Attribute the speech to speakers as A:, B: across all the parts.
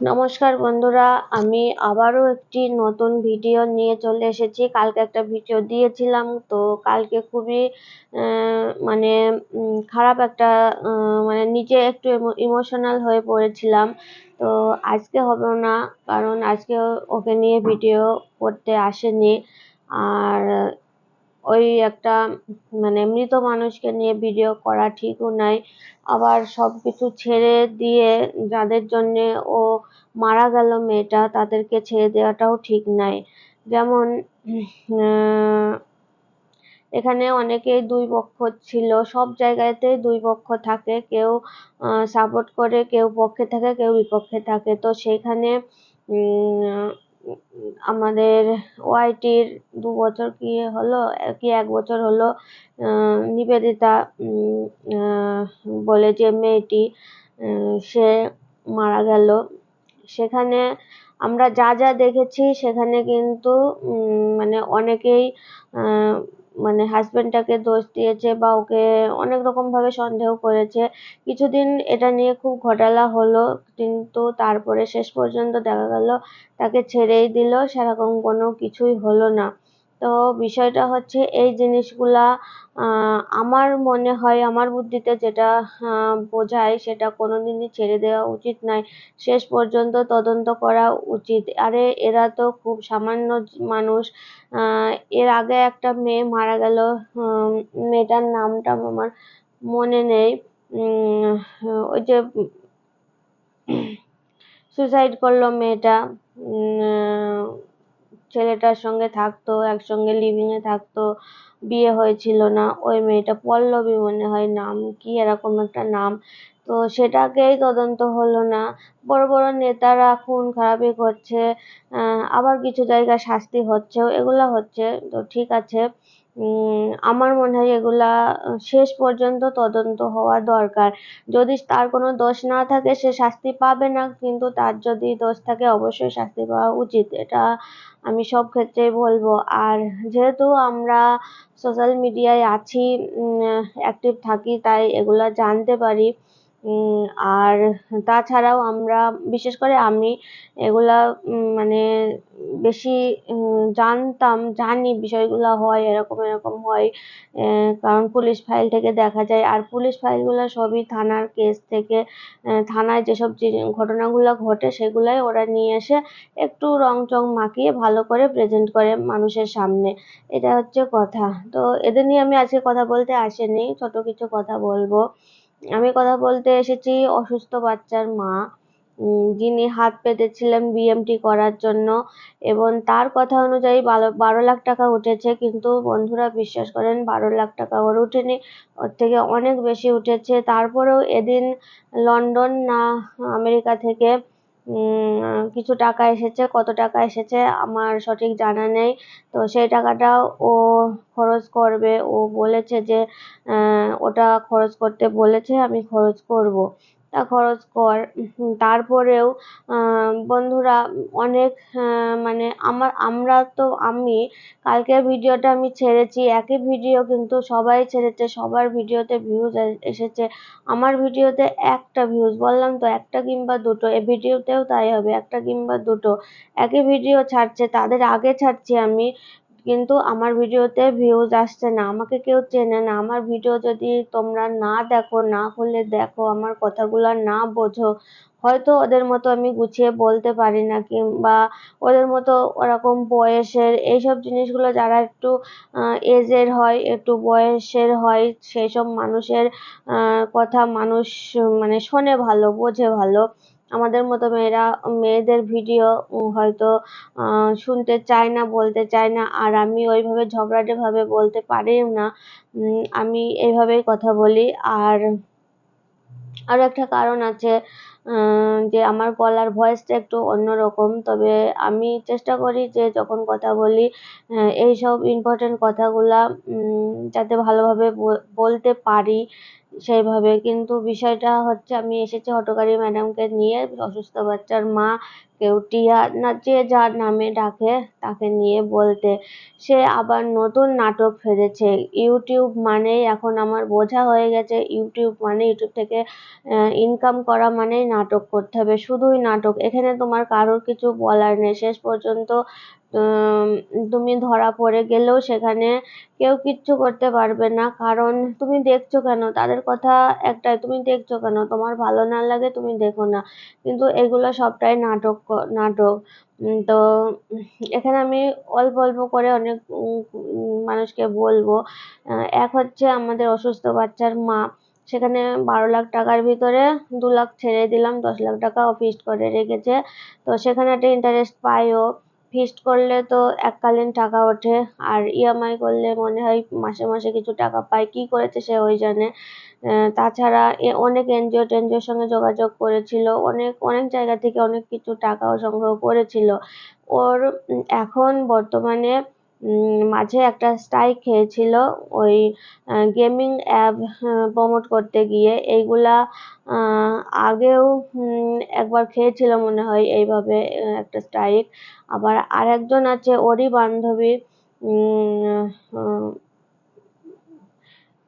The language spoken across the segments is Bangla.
A: নমস্কার বন্ধুরা, আমি আবারও একটি নতুন ভিডিও নিয়ে চলে এসেছি। কালকে একটা ভিডিও দিয়েছিলাম, তো কালকে খুবই মানে খারাপ একটা মানে নিজে একটু ইমোশনাল হয়ে পড়েছিলাম। তো আজকে হবে না, কারণ আজকে ওকে নিয়ে ভিডিও করতে আসেনি। আর ওই একটা মানে মৃত মানুষকে নিয়ে ভিডিও করা ঠিকও নয় আবার সব কিছু ছেড়ে দিয়ে যাদের জন্যে ও মারা গেল মেয়েটা, তাদেরকে ছেড়ে দেওয়াটাও ঠিক নয় যেমন এখানে অনেকেই দুই পক্ষ ছিল। সব জায়গাতেই দুই পক্ষ থাকে। কেউ সাপোর্ট করে, কেউ পক্ষে থাকে, কেউ বিপক্ষে থাকে। তো সেইখানে আমাদের ওআইটির দু বছর কি হলো, কি এক বছর হলো নিবেদিতা বলে যে মেয়েটি সে মারা গেল। সেখানে আমরা যা যা দেখেছি, সেখানে কিন্তু মানে অনেকেই মানে হাজব্যান্ডটাকে দোষ দিয়েছে বা ওকে অনেক রকমভাবে সন্দেহ করেছে। কিছুদিন এটা নিয়ে খুব ঘটালা হলো, কিন্তু তারপরে শেষ পর্যন্ত দেখা গেল, তাকে ছেড়েই দিল, সেরকম কোনো কিছুই হলো না। তো বিষয়টা হচ্ছে এই জিনিসগুলা আমার মনে হয়, আমার বুদ্ধিতে যেটা বোঝায় সেটা কোনোদিনই ছেড়ে দেওয়া উচিত নয়। শেষ পর্যন্ত তদন্ত করা উচিত। আরে, এরা তো খুব সামান্য মানুষ। এর আগে একটা মেয়ে মারা গেল। মেয়েটার নামটা আমার মনে নেই। ওই যে সুসাইড করল মেয়েটা। ছেলেটার সঙ্গে থাকতো, একসঙ্গে লিভিংয়ে থাকতো, বিয়ে হয়েছিল না। ওই মেয়েটা পল্লবী মনে হয় নাম, কি এরকম একটা নাম। তো সেটাকেই তদন্ত হলো না। বড় বড় নেতারা খুন খারাপি করছে আবার কিছু জায়গায় শাস্তি হচ্ছেও, এগুলো হচ্ছে। তো ঠিক আছে। আমার মনে হয় এগুলা শেষ পর্যন্ত তদন্ত হওয়া দরকার। যদি তার কোনো দোষ না থাকে, সে শাস্তি পাবে না, কিন্তু তার যদি দোষ থাকে, অবশ্যই শাস্তি পাওয়া উচিত। এটা আমি সব ক্ষেত্রেই বলব। আর যেহেতু আমরা সোশ্যাল মিডিয়ায় আছি অ্যাক্টিভ থাকি, তাই এগুলা জানতে পারি। আর তাছাড়াও আমরা, বিশেষ করে আমি এগুলা মানে বেশি জানতাম, জানি বিষয়গুলো হয়, এরকম এরকম হয় কারণ পুলিশ ফাইল থেকে দেখা যায়। আর পুলিশ ফাইলগুলো সবই থানার কেস থেকে থানায় যেসব ঘটনাগুলো ঘটে সেগুলাই ওরা নিয়ে এসে একটু রং চং মাখিয়ে ভালো করে প্রেজেন্ট করে মানুষের সামনে। এটা হচ্ছে কথা। তো এদের নিয়ে আমি আজকে কথা বলতে আসিনি, ছোট কিছু কথা বলব। আমি কথা বলতে এসেছি অসুস্থ বাচ্চার মা যিনি হাত পেতেছিলেন বিএমটি করার জন্য এবং তার কথা অনুযায়ী বারো বারো লাখ টাকা উঠেছে, কিন্তু বন্ধুরা বিশ্বাস করেন বারো লাখ টাকা ওর উঠেনি, ওর থেকে অনেক বেশি উঠেছে। তারপরেও এদিন লন্ডন না আমেরিকা থেকে কিছু টাকা এসেছে, কত টাকা এসেছে আমার সঠিক জানা নেই। তো সেই টাকাটা ও খরচ করবে। ও বলেছে যে ওটা খরচ করতে বলেছে, আমি খরচ করব। খরচ কর। তারপরেও বন্ধুরা, অনেক মানে আমার, আমরা তো, আমি কালকের ভিডিওটা আমি ছেড়েছি, একই ভিডিও কিন্তু সবাই ছেড়েছে, সবার ভিডিওতে ভিউজ এসেছে। আমার ভিডিওতে একটা ভিউজ বললাম তো একটা কিংবা দুটো, এ ভিডিওতেও তাই হবে, একটা কিংবা দুটো। একই ভিডিও ছাড়ছে, তাদের আগে ছাড়ছি আমি কিন্তু আমার ভিডিওতে ভিউজ আসছে না। আমাকে কেউ চেনে না। আমার ভিডিও যদি তোমরা না দেখো, না হলে দেখো, আমার কথাগুলো না বোঝো হয়তো ওদের মতো আমি গুছিয়ে বলতে পারি না কিংবা ওদের মতো ওরকম বয়সের এইসব জিনিসগুলো যারা একটু এজের হয়, একটু বয়সের হয় সেই সব মানুষের কথা মানুষ মানে শোনে ভালো, বোঝে ভালো। আমাদের মতো মেয়েরা, মেয়েদের ভিডিও হয়তো শুনতে চায় না, বলতে চায় না, আর আমি ওইভাবে ঝগড়াটেভাবে বলতে পারিও না। আমি এইভাবেই কথা বলি। আর আরও একটা কারণ আছে যে আমার গলার ভয়েসটা একটু অন্যরকম। তবে আমি চেষ্টা করি যে যখন কথা বলি এই সব ইম্পর্টেন্ট কথাগুলা যাতে ভালোভাবে বলতে পারি সেইভাবে। কিন্তু বিষয়টা হচ্ছে, আমি এসেছি হটকারী ম্যাডামকে নিয়ে, অসুস্থ বাচ্চার মা কেউটিয়া না, যে যার নামে ডাকে তাকে নিয়ে বলতে, সে আবার নতুন নাটক ফেলেছে। ইউটিউব মানেই এখন আমার বোঝা হয়ে গেছে। ইউটিউব মানে ইউটিউব থেকে ইনকাম করা মানেই নাটক করতে হবে। শুধুই নাটক। এখানে তোমার কারোর কিছু বলার নেই। শেষ পর্যন্ত তুমি ধরা পড়ে গেলেও সেখানে কেউ কিচ্ছু করতে পারবে না। কারণ তুমি দেখছ কেন? তাদের কথা একটাই, তুমি দেখছ কেন? তোমার ভালো না লাগে তুমি দেখো না। কিন্তু এগুলো সবটাই নাটক নাটক। তো এখানে আমি অল্প অল্প করে অনেক মানুষকে বলব। এক হচ্ছে আমাদের অসুস্থ বাচ্চার মা। সেখানে বারো লাখ টাকার ভিতরে দু লাখ ছেড়ে দিলাম, দশ লাখ টাকা ফিক্সড করে রেখেছে। তো সেখানে একটা ইন্টারেস্ট পাইও ফিক্সড করলে তো এককালীন টাকা ওঠে। আর ইএমআই করলে মনে হয় মাসে মাসে কিছু টাকা পায়। কি করেছে সে ওই জানে। তাছাড়া অনেক এনজিও টেনজিওর সঙ্গে যোগাযোগ করেছিল। অনেক অনেক জায়গা থেকে অনেক কিছু টাকাও সংগ্রহ করেছিল। ওর এখন বর্তমানে মাঝে একটা স্ট্রাইক খেয়েছিল ওই গেমিং অ্যাপ প্রমোট করতে গিয়ে। এইগুলা আগেও একবার খেয়েছিল মনে হয় এইভাবে একটা স্ট্রাইক আবার আরেকজন আছে, ওরই বান্ধবী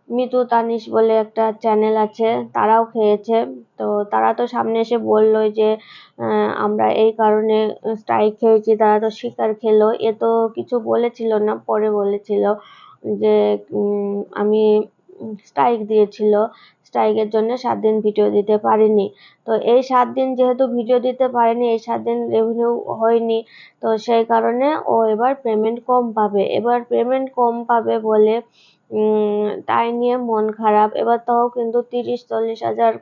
A: মিতু তানিশ বলে একটা চ্যানেল আছে, তারাও খেয়েছে। তো তারা তো সামনে এসে বলল যে আমরা এই কারণে স্ট্রাইক খেয়েছি, তারা তো শিকার খেলো। এ তো কিছু বলেছিল না, পরে বলেছিল যে আমি স্ট্রাইক দিয়েছিল। স্ট্রাইকের জন্য সাত দিন ভিডিও দিতে পারিনি। তো এই সাত দিন যেহেতু ভিডিও দিতে পারেনি, এই সাত দিন রেভিনিউ হয়নি, তো সেই কারণে ও এবার পেমেন্ট কম পাবে। এবার পেমেন্ট কম পাবে বলে তাই নিয়ে মন খারাপ। এবার তাও কিন্তু তিরিশ, চল্লিশ হাজার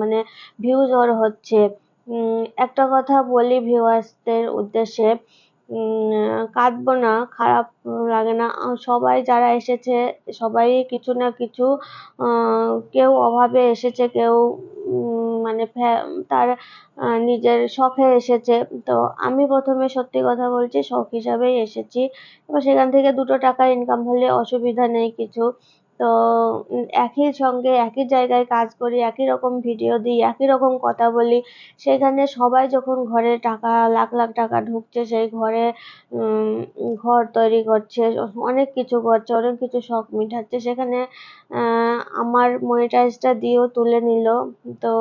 A: মানে ভিউজ ওর হচ্ছে। একটা কথা বলি ভিউয়ার্সদের উদ্দেশ্যে। কাঁদবো না, খারাপ লাগে না। সবাই যারা এসেছে, সবাই কিছু না কিছু কেউ অভাবে এসেছে, কেউ মানে তার নিজের শখে এসেছে। তো আমি প্রথমে সত্যি কথা বলছি, শখ হিসাবেই এসেছি। এবার সেখান থেকে দুটো টাকা ইনকাম হলে অসুবিধা নেই কিছু। তো একই সঙ্গে একই জায়গায় কাজ করি, একই রকম ভিডিও দিই, একই রকম কথা বলি। সেখানে সবাই যখন ঘরে টাকা, লাখ লাখ টাকা ঢুকছে, সেই ঘরে ঘর তৈরি করছে, অনেক কিছু করছে, অনেক কিছু শখ মিটাচ্ছে। সেখানে আমার মনিটাইজটা দিয়েও তুলে নিল। তো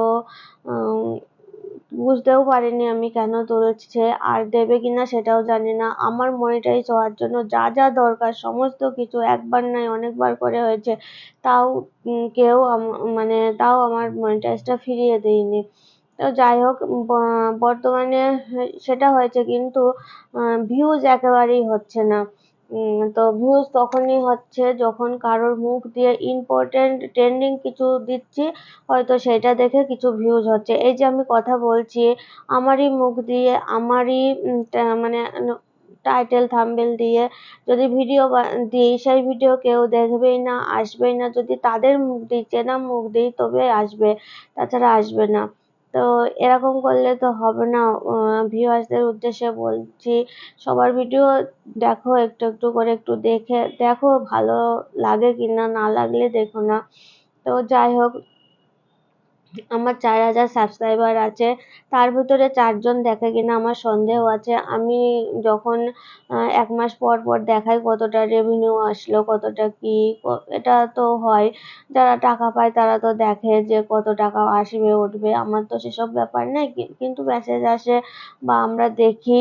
A: বুঝতেও পারিনি আমি কেন তুলছে, আর দেবে কিনা সেটাও জানি না। আমার মনিটাইজ হওয়ার জন্য যা যা দরকার, সমস্ত কিছু একবার নয় অনেকবার করে হয়েছে। তাও কেউ মানে তাও আমার মনিটাইজটা ফিরিয়ে দেয়নি। তো যাই হোক বর্তমানে সেটা হয়েছে কিন্তু ভিউজ একেবারেই হচ্ছে না। তো ভিউজ তখনই হচ্ছে যখন কারোর মুখ দিয়ে ইম্পর্টেন্ট ট্রেন্ডিং কিছু দিচ্ছি, হয়তো সেটা দেখে কিছু ভিউজ হচ্ছে। এই যে আমি কথা বলছি, আমারই মুখ দিয়ে, আমারই মানে টাইটেল থাম্বেল দিয়ে যদি ভিডিও দিই, সেই ভিডিও কেউ দেখবেই না, আসবেই না। যদি তাদের মুখ দিই, চেনা মুখ দিই, তবে আসবে, তাছাড়া আসবে না। তো এরকম করলে তো হবে না। ভিউয়ার্সদের উদ্দেশ্যে বলছি, সবার ভিডিও দেখো, একটু একটু করে একটু দেখে, দেখো ভালো লাগে কিনা, না লাগলে দেখো না। তো যাই হোক আমার চার হাজার সাবস্ক্রাইবার আছে। তার ভিতরে চারজন দেখে কিনা আমার সন্দেহ আছে। আমি যখন এক মাস পর পর দেখাই কতটা রেভিনিউ আসলো, কতটা কি এটা তো হয়। যারা টাকা পায় তারা তো দেখে যে কত টাকা আসবে, উঠবে। আমার তো সেসব ব্যাপার নেই কিন্তু মেসেজ আসে বা আমরা দেখি।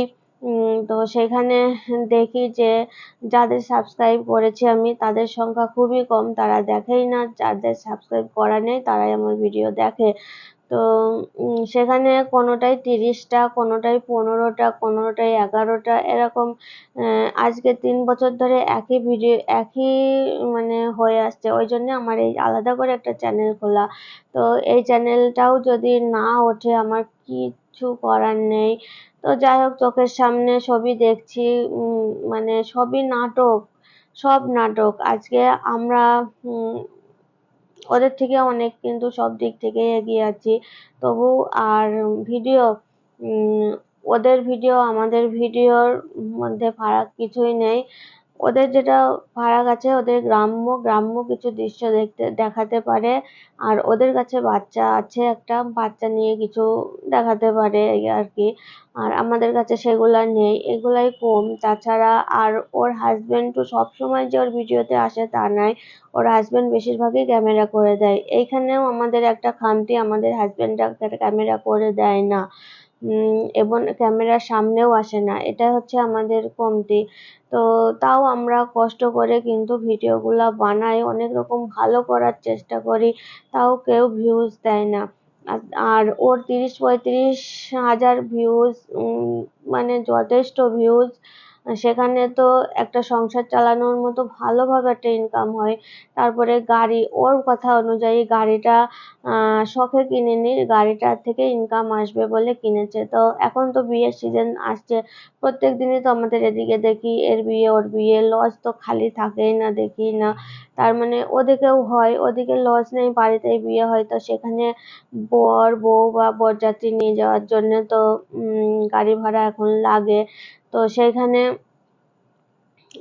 A: তো সেখানে দেখি যে যাদের সাবস্ক্রাইব করেছি আমি, তাদের সংখ্যা খুবই কম। তারা দেখেই না, যাদের সাবস্ক্রাইব করা নেই, তারাই আমার ভিডিও দেখে। তো সেখানে কোনোটাই তিরিশটা, কোনোটাই পনেরোটা, কোনোটাই এগারোটা, এরকম আজকে তিন বছর ধরে একই ভিডিও একই মানে হয়ে আসছে। ওই জন্য আমার এই আলাদা করে একটা চ্যানেল খোলা। তো এই চ্যানেলটাও যদি না ওঠে, আমার কিচ্ছু করার নেই। তো যাই হোক, চোখের সামনে সবই দেখছি মানে সবই নাটক, সব নাটক। আজকে আমরা ওদের থেকে অনেক কিন্তু সব দিক থেকে এগিয়ে আছি। তবু আর ভিডিও ওদের ভিডিও, আমাদের ভিডিওর মধ্যে ফারাক কিছুই নেই। ওদের যেটা ফারাক আছে ওদের গ্রাম্য গ্রাম্য কিছু দৃশ্য দেখতে, দেখাতে পারে। আর ওদের কাছে বাচ্চা আছে একটা, বাচ্চা নিয়ে কিছু দেখাতে পারে আর কি আর আমাদের কাছে সেগুলা নেই, এগুলাই কম। তাছাড়া আর ওর হাজবেন্ড তো সবসময় যে ওর ভিডিওতে আসে তা নয় ওর হাজবেন্ড বেশিরভাগই ক্যামেরা করে দেয়। এইখানেও আমাদের একটা খামতি আমাদের হাজবেন্ডরা ক্যামেরা করে দেয় না। এবং ক্যামেরার সামনেও আসে না। এটা হচ্ছে আমাদের কমতি। তো তাও আমরা কষ্ট করে কিন্তু ভিডিওগুলো বানাই, অনেক রকম ভালো করার চেষ্টা করি, তাও কেউ ভিউজ দেয় না। আর ওর তিরিশ পঁয়ত্রিশ হাজার ভিউজ মানে যথেষ্ট ভিউজ সেখানে তো একটা সংসার চালানোর মতো ভালোভাবে একটা ইনকাম হয়। তারপরে গাড়ি, ওর কথা অনুযায়ী গাড়িটা শখে কিনেনি গাড়িটার থেকে ইনকাম আসবে বলে কিনেছে। তো এখন তো বিয়ের সিজন আসছে। প্রত্যেক দিনই তো আমাদের এদিকে দেখি, এর বিয়ে, ওর বিয়ে লজ তো খালি থাকেই না, দেখি না। তার মানে ওদিকেও হয়, ওদিকে লজ নেই, বাড়িতেই বিয়ে হয়। তো সেখানে বর, বউ বা বরযাত্রী নিয়ে যাওয়ার জন্য তো গাড়ি ভাড়া এখন লাগে। তো সেইখানে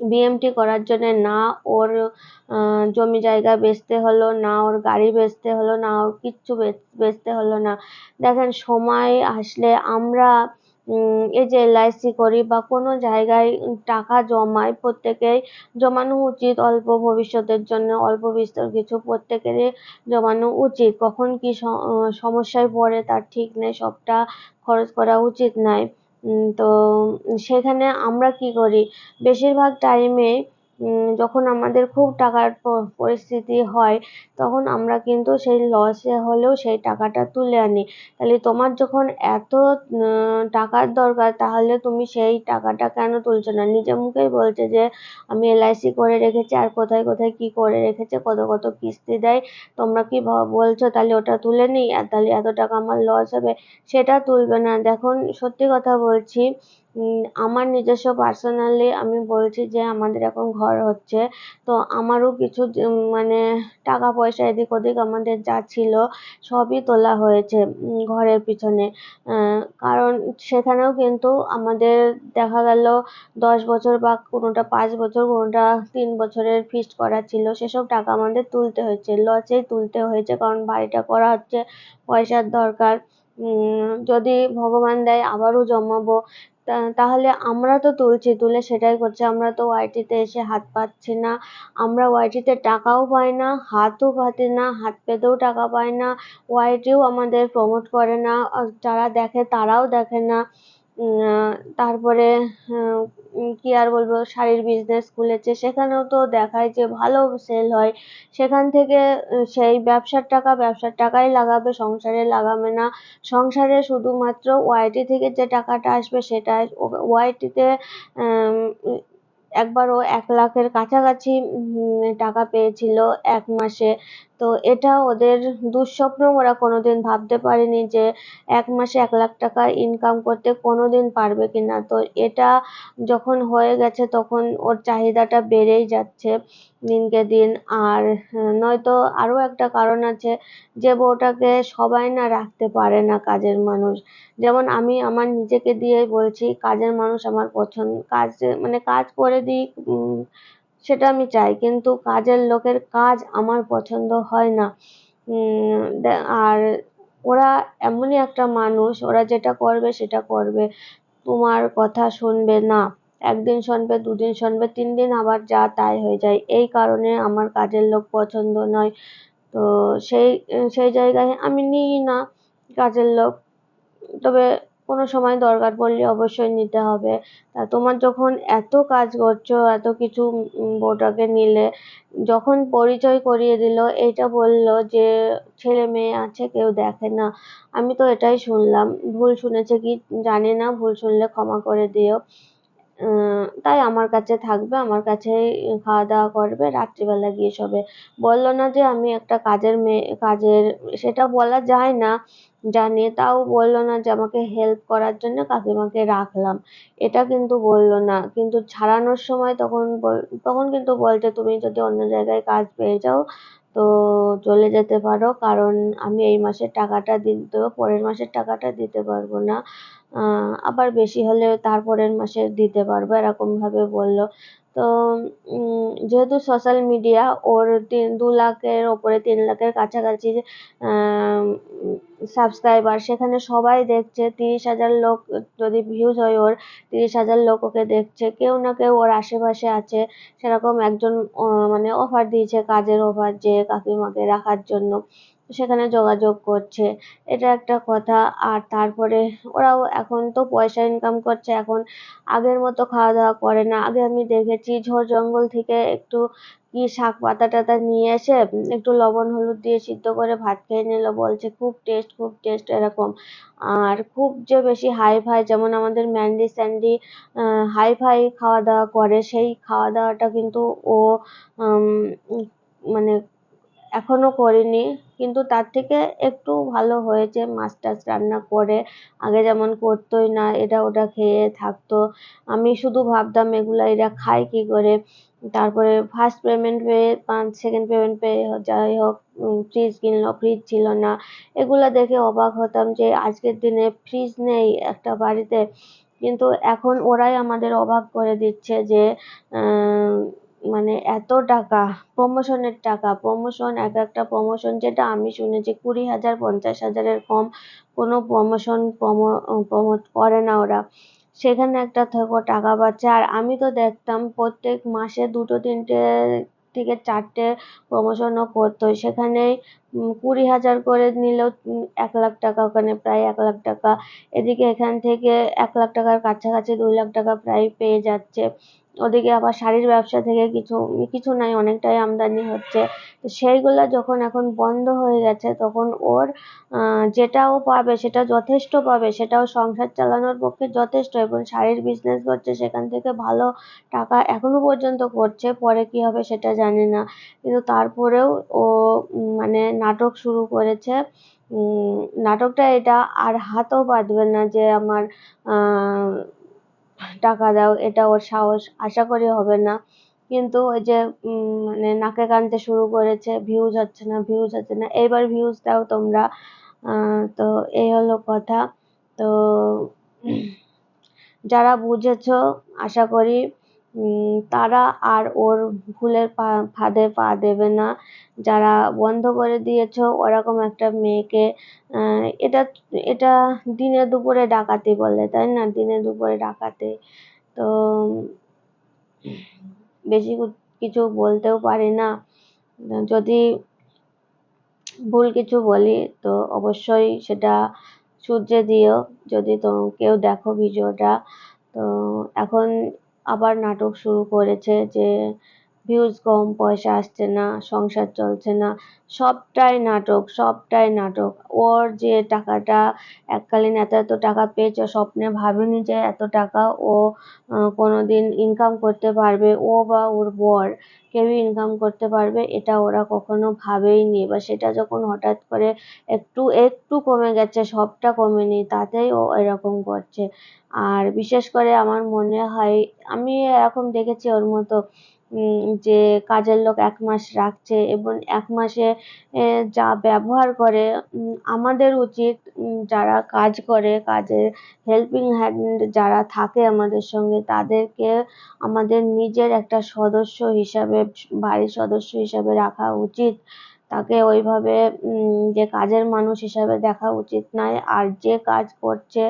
A: বিএমটি করার জন্যে না ওর জমি জায়গা বেচতে হলো, না ওর গাড়ি বেচতে হলো, না ওর কিচ্ছু বেচতে হলো না। দেখেন, সময় আসলে আমরা এই যে এলআইসি করি বা কোনো জায়গায় টাকা জমাই প্রত্যেকেই জমানো উচিত, অল্প ভবিষ্যতের জন্য অল্প বিস্তর কিছু প্রত্যেকেরই জমানো উচিত। কখন কি সমস্যায় পড়ে তার ঠিক নেই, সবটা খরচ করা উচিত নয় তো সেখানে আমরা কি করি? বেশিরভাগ টাইমে যখন আমাদের খুব টাকার পরিস্থিতি হয়, তখন আমরা কিন্তু সেই লসে হলেও সেই টাকাটা তুলে আনি। তাহলে তোমার যখন এত টাকার দরকার, তাহলে তুমি সেই টাকাটা কেন তুলছো না? নিজের মুখেই বলছে যে, আমি এলআইসি করে রেখেছি, আর কোথায় কোথায় কি করে রেখেছে, কত কত কিস্তি দেয়, তোমরা কি বলছো? তাহলে ওটা তুলে নিই, আর তাহলে এত টাকা আমার লস হবে, সেটা তুলবে না। দেখুন, সত্যি কথা বলছি আমার নিজস্ব পার্সোনালি আমি বলছি যে আমাদের এখন ঘর হচ্ছে। তো আমারও কিছু মানে টাকা পয়সা এদিক ওদিক আমাদের যা ছিল সবই তোলা হয়েছে ঘরের পিছনে। কারণ সেখানেও কিন্তু আমাদের দেখা গেল দশ বছর বা কোনোটা পাঁচ বছর, কোনোটা তিন বছরের ফিক্সড করা ছিল, সেসব টাকা আমাদের তুলতে হয়েছে লসেই তুলতে হয়েছে, কারণ বাড়িটা করা হচ্ছে পয়সার দরকার। যদি ভগবান দেয় আবারও জমাবো। তাহলে আমরা তো তুলছি, তুলে সেটাই করছি। আমরা তো ওয়াইটিতে এসে হাত পাচ্ছি না। আমরা ওয়াইটিতে টাকাও পাই না, হাতও পাতি না, হাত পেতেও টাকা পাই না। ওয়াইটিও আমাদের প্রমোট করে না। যারা দেখে তারাও দেখে না। তারপরে কি আর বলব, শাড়ির বিজনেস খুলেছে। সেখানেও তো দেখায় যে ভালো সেল হয়। সেখান থেকে সেই ব্যবসার টাকা, ব্যবসার টাকাই লাগাবে, সংসারে লাগাবে না। সংসারে শুধুমাত্র ওয়াইটি থেকে যে টাকাটা আসবে, সেটা ওয়াইটিতে একবার ও এক লাখের কাছাকাছি টাকা পেয়েছিল এক মাসে। তো এটা ওদের দুঃস্বপ্ন ওরা কোনোদিন ভাবতে পারেনি যে এক মাসে এক লাখ টাকা ইনকাম করতে কোনোদিন পারবে কিনা। তো এটা যখন হয়ে গেছে তখন ওর চাহিদাটা বেড়েই যাচ্ছে দিনকে দিন। আর নয়তো আরও একটা কারণ আছে যে বউটাকে সবাই না রাখতে পারে না কাজের মানুষ। যেমন আমি আমার নিজেকে দিয়ে বলছি, কাজের মানুষ আমার পছন্দ, কাজ মানে কাজ করে দিই সেটা আমি চাই। কিন্তু কাজের লোকের কাজ আমার পছন্দ হয় না। আর ওরা এমনই একটা মানুষ, ওরা যেটা করবে সেটা করবে। তোমার কথা শুনবে না। একদিন শুনবে, দুদিন শুনবে, তিন দিন আবার যা তাই হয়ে যায়। এই কারণে আমার কাজের লোক পছন্দ নয়। তো সেই সেই জায়গায় আমি নিই না কাজের লোক। তবে কোনো সময় দরকার পড়লে অবশ্যই নিতে হবে। তা তোমার যখন এত কাজ করছ, এত কিছু বউটাকে নিলে, যখন পরিচয় করিয়ে দিল এইটা বলল যে, ছেলে মেয়ে আছে, কেউ দেখে না। আমি তো এটাই শুনলাম। ভুল শুনেছে কি জানি না, ভুল শুনলে ক্ষমা করে দিও। তাই আমার কাছে থাকবে, আমার কাছেই খাওয়া দাওয়া করবে, রাত্রিবেলা গিয়ে শোবে বলল না যে আমি একটা কাজের মেয়ে, কাজের, সেটা বলা যায় না, জানি, তাও বলল না যে আমাকে হেল্প করার জন্য কাকিমাকে রাখলাম। এটা কিন্তু বলল না, কিন্তু ছাড়ানোর সময় তখন তখন কিন্তু বলছে, তুমি যদি অন্য জায়গায় কাজ পেয়ে যাও, তো চলে যেতে পারো, কারণ আমি এই মাসের টাকাটা দিতে, পরের মাসের টাকাটা দিতে পারব না। আবার বেশি হলে তারপরের মাসে দিতে পারব এরকমভাবে বলল। তো যেহেতু সোশ্যাল মিডিয়া ওর তিন, দু লাখের ওপরে, তিন লাখের কাছাকাছি সাবস্ক্রাইবার সেখানে সবাই দেখছে, তিরিশ হাজার লোক যদি ভিউজ হয় ওর, তিরিশ হাজার লোক ওকে দেখছে, কেউ না কেউ ওর আশেপাশে আছে, সেরকম একজন মানে অফার দিয়েছে কাজের অফার যে কাকিমাকে রাখার জন্য। সেখানে যোগাযোগ করছে। এটা একটা কথা। আর তারপরে ওরাও এখন তো পয়সা ইনকাম করছে, এখন আগের মতো খাওয়া দাওয়া করে না। আগে আমি দেখেছি ঝোড় জঙ্গল থেকে একটু কি শাক পাতা টাতা নিয়ে এসে একটু লবণ, হলুদ দিয়ে সিদ্ধ করে ভাত খেয়ে নিল। বলছে, খুব টেস্ট খুব টেস্ট এরকম। আর খুব যে বেশি হাই ফাই যেমন আমাদের ম্যান্ডি স্যান্ডি হাই ফাই খাওয়া দাওয়া করে, সেই খাওয়া দাওয়াটা কিন্তু ও মানে এখনও করিনি। কিন্তু তার থেকে একটু ভালো হয়েছে। মাছ টাছ রান্না করে, আগে যেমন করতোই না, এটা ওটা খেয়ে থাকতো। আমি শুধু ভাবতাম, এগুলা এরা খায় কি করে? তারপরে ফার্স্ট পেমেন্ট পেয়ে সেকেন্ড পেমেন্ট পেয়ে যাই হোক ফ্রিজ কিনলো ফ্রিজ ছিল না। এগুলা দেখে অবাক হতাম যে আজকের দিনে ফ্রিজ নেই একটা বাড়িতে। কিন্তু এখন ওরাই আমাদের অবাক করে দিচ্ছে যে মানে এত টাকা প্রমোশনের টাকা প্রমোশন এক একটা প্রমোশন যেটা আমি শুনেছি কুড়ি হাজার, পঞ্চাশ হাজারের কম কোনো প্রমোশন প্রমো প্রমোট করে না ওরা। সেখানে একটা থেকেও টাকা পাচ্ছে। আর আমি তো দেখতাম প্রত্যেক মাসে দুটো, তিনটে থেকে চারটে প্রমোশনও করতো। সেখানে কুড়ি হাজার করে নিলেও এক লাখ টাকা, ওখানে প্রায় এক লাখ টাকা। এদিকে এখান থেকে এক লাখ টাকার কাছাকাছি দুই লাখ টাকা প্রায় পেয়ে যাচ্ছে। ওদিকে আবার শাড়ির ব্যবসা থেকে কিছু কিছু নাই, অনেকটাই আমদানি হচ্ছে। তো সেইগুলো যখন এখন বন্ধ হয়ে গেছে, তখন ওর যেটাও পাবে, সেটা যথেষ্ট পাবে, সেটাও সংসার চালানোর পক্ষে যথেষ্ট। এবং শাড়ির বিজনেস করছে, সেখান থেকে ভালো টাকা এখনও পর্যন্ত করছে, পরে কি হবে সেটা জানি না। কিন্তু তারপরেও ও মানে নাটক শুরু করেছে। নাটকটা এটা আর হাতও পাতবে না যে আমার টাকা দাও, এটা ওর সাহস, আশা করি হবে না। কিন্তু ওই যে মানে নাকে কানতে শুরু করেছে ভিউজ হচ্ছে না ভিউজ হচ্ছে না, এইবার ভিউজ দাও তোমরা। তো এই হলো কথা। তো যারা বুঝেছ, আশা করি তারা আর ওর ভুলের পা, ফাঁদে পা দেবে না। যারা বন্ধ করে দিয়েছ, ওরকম একটা মেয়েকে এটা এটা দিনে দুপুরে ডাকাতি বলে, তাই না? দিনে দুপুরে ডাকাতি। তো, বেশি কিছু বলতেও পারি না। যদি ভুল কিছু বলি, তো অবশ্যই সেটা সূর্যে দিও। যদি তো কেউ দেখো ভিডিওটা, তো এখন আবার নাটক শুরু করেছে যে ভিউজ কম, পয়সা আসছে না, সংসার চলছে না, সবটাই নাটক সবটাই নাটক। ওর যে টাকাটা এককালীন এত এত টাকা পেয়েছে, স্বপ্নে ভাবেনি যে এত টাকা ও কোনো দিন ইনকাম করতে পারবে, ও বা ওর বর কেউই ইনকাম করতে পারবে, এটা ওরা কখনো ভাবেইনি। বা সেটা যখন হঠাৎ করে একটু একটু কমে গেছে, সবটা কমেনি, তাতেই ও এরকম করছে। আর বিশেষ করে আমার মনে হয়, আমি এরকম দেখেছি ওর মতো যে কাজের লোক এক মাস রাখছে এবং এক মাসে যা ব্যবহার করে আমাদের উচিত যারা কাজ করে কাজের হেল্পিং হ্যান্ড যারা থাকে আমাদের সঙ্গে, তাদেরকে আমাদের নিজের একটা সদস্য হিসাবে, বাড়ির সদস্য হিসাবে রাখা উচিত। তাকে ওইভাবে যে কাজের মানুষ হিসাবে দেখা উচিত নয় আর যে কাজ করছে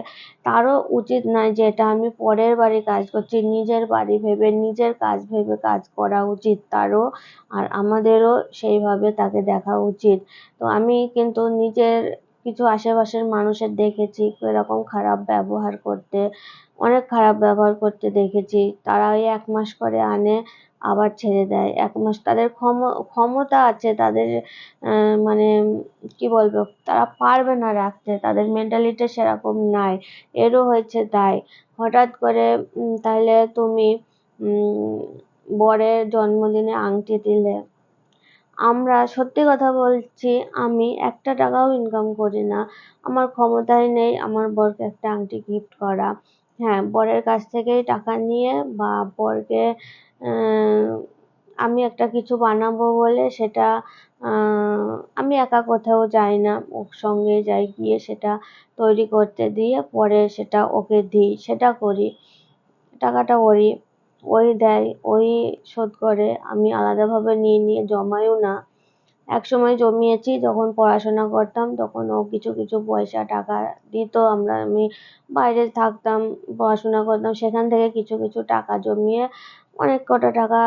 A: তারও উচিত নয় যে এটা আমি পরের বাড়ি কাজ করছি, নিজের বাড়ি ভেবে নিজের কাজ ভেবে কাজ করা উচিত তারও আর আমাদেরও সেইভাবে তাকে দেখা উচিত। তো আমি কিন্তু নিজের কিছু আশেপাশের মানুষের দেখেছি, এরকম খারাপ ব্যবহার করতে, অনেক খারাপ ব্যবহার করতে দেখেছি। তারা ওই এক মাস করে আনে আবার ছেড়ে দেয়। এক মাস তাদের ক্ষম, ক্ষমতা আছে, তাদের মানে কি বলব, তারা পারবে না রাখতে, তাদের মেন্টালিটি সেরকম নাই। এরও হয়েছে তাই। হঠাৎ করে তাহলে তুমি বরের জন্মদিনে আংটি দিলে। আমরা সত্যি কথা বলছি, আমি একটা টাকাও ইনকাম করি না। আমার ক্ষমতাই নেই, আমার বরকে একটা আংটি গিফট করা। হ্যাঁ বরের কাছ থেকেই টাকা নিয়ে বা বরকে আমি একটা কিছু বানাবো বলে সেটা আমি একা কোথাও যাই না। ওর সঙ্গে যাই গিয়ে সেটা তৈরি করতে দিয়ে পরে সেটা ওকে দিই, সেটা করি। টাকাটা করি ওই দেয়, ওই শোধ করে। আমি আলাদাভাবে নিয়ে নিয়ে জমাইও না। একসময় জমিয়েছি, যখন পড়াশোনা করতাম, তখন ও কিছু কিছু পয়সা, টাকা দিত, আমরা, আমি বাইরে থাকতাম, পড়াশোনা করতাম, সেখান থেকে কিছু কিছু টাকা জমিয়ে অনেক কটা টাকা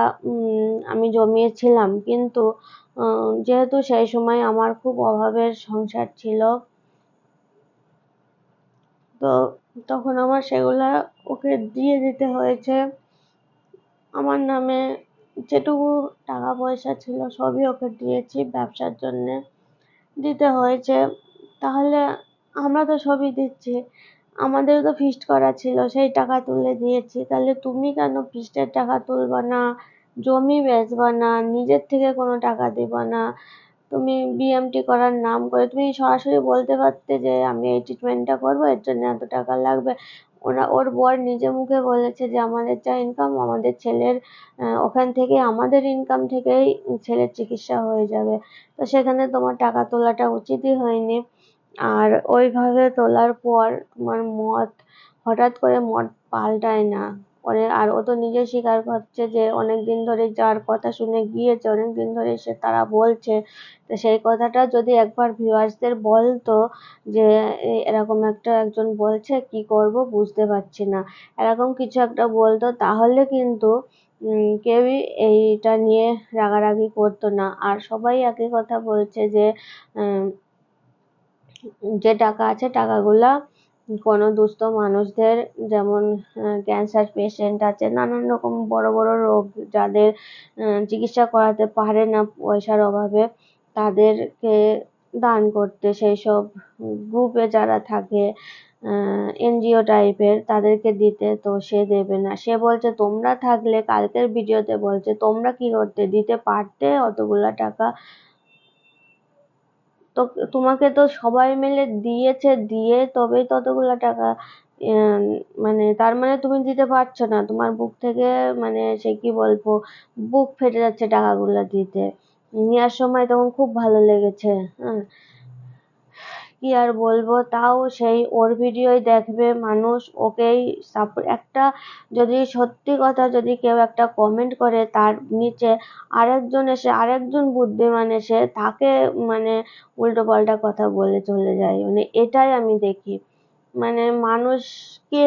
A: আমি জমিয়েছিলাম। কিন্তু যেহেতু সেই সময় আমার খুব অভাবের সংসার ছিল, তো তখন আমার সেগুলা ওকে দিয়ে দিতে হয়েছে। আমার নামে যেটুকু টাকা পয়সা ছিল সবই ওকে দিয়েছি ব্যবসার জন্যে। দিতে হয়েছে। তাহলে আমরা তো সবই দিচ্ছি। আমাদেরও তো ফিস্ট করা ছিল, সেই টাকা তুলে দিয়েছি। তাহলে তুমি কেন ফিস্টের টাকা তুলবা না? জমি বেচবা না? নিজের থেকে কোনো টাকা দিবা না? তুমি বিএমটি করার নাম করে তুমি সরাসরি বলতে পারতে যে আমি এই ট্রিটমেন্টটা করব, এর জন্য এত টাকা লাগবে। ওরা, ওর বর নিজে মুখে বলেছে যে, আমাদের যা ইনকাম আমাদের ছেলের ওখান থেকে আমাদের ইনকাম থেকেই ছেলের চিকিৎসা হয়ে যাবে। তো সেখানে তোমার টাকা তোলাটা উচিতই হয়নি। আর ওইভাবে তোলার পর তোমার মত হঠাৎ করে মত পাল্টায় না। করে। আর ও তো নিজে স্বীকার করছে যে অনেক দিন ধরে যার কথা শুনে গিয়েছে অনেক দিন ধরে সে তারা বলছে। তো সেই কথাটা যদি একবার ভিউয়ার্সদের বলতো যে এরকম একটা একজন বলছে, কি করব বুঝতে পারছি না। এরকম কিছু একটা বলতো, তাহলে কিন্তু কেউই এইটা নিয়ে রাগারাগি করতো না। আর সবাই একই কথা বলছে যে যে টাকা আছে টাকাগুলা কোনো দুস্থ মানুষদের যেমন ক্যান্সার পেশেন্ট আছে, নানান রকম বড় বড় রোগ যাদের চিকিৎসা করাতে পারে না পয়সার অভাবে, তাদেরকে দান করতে সেই সব গ্রুপে যারা থাকে এনজিও টাইপের তাদেরকে দিতে তো সে দেবে না। সে বলছে, তোমরা থাকলে, কালকের ভিডিওতে বলছে, তোমরা কি করতে? দিতে পারতে অতগুলা টাকা? তো তোমাকে তো সবাই মিলে দিয়েছে, দিয়ে তবেই ততগুলো টাকা মানে তার মানে তুমি দিতে পারছ না। তোমার বুক থেকে মানে সে কি বলব, বুক ফেটে যাচ্ছে টাকাগুলো দিতে। নেওয়ার সময় তখন খুব ভালো লেগেছে হ্যাঁ। কি আর বলব? তাও সেই ওর ভিডিওই দেখবে মানুষ। ওকেই একটা যদি সত্যি কথা যদি কেউ একটা কমেন্ট করে, তার নিচে আরেকজন এসে, আরেকজন বুদ্ধিমান এসে তাকে মানে উল্টো পাল্টা কথা বলে চলে যায়। মানে এটাই আমি দেখি। মানে মানুষকে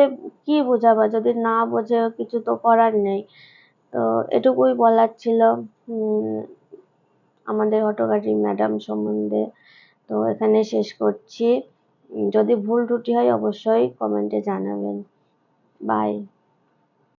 A: কি বোঝাবা? যদি না বোঝে, কিছু তো করার নেই। তো এটুকুই বলার ছিল আমাদের হটকারী ম্যাডাম সম্বন্ধে। তো এখানে শেষ করছি। যদি ভুল ত্রুটি হয় অবশ্যই কমেন্টে জানাবেন। বাই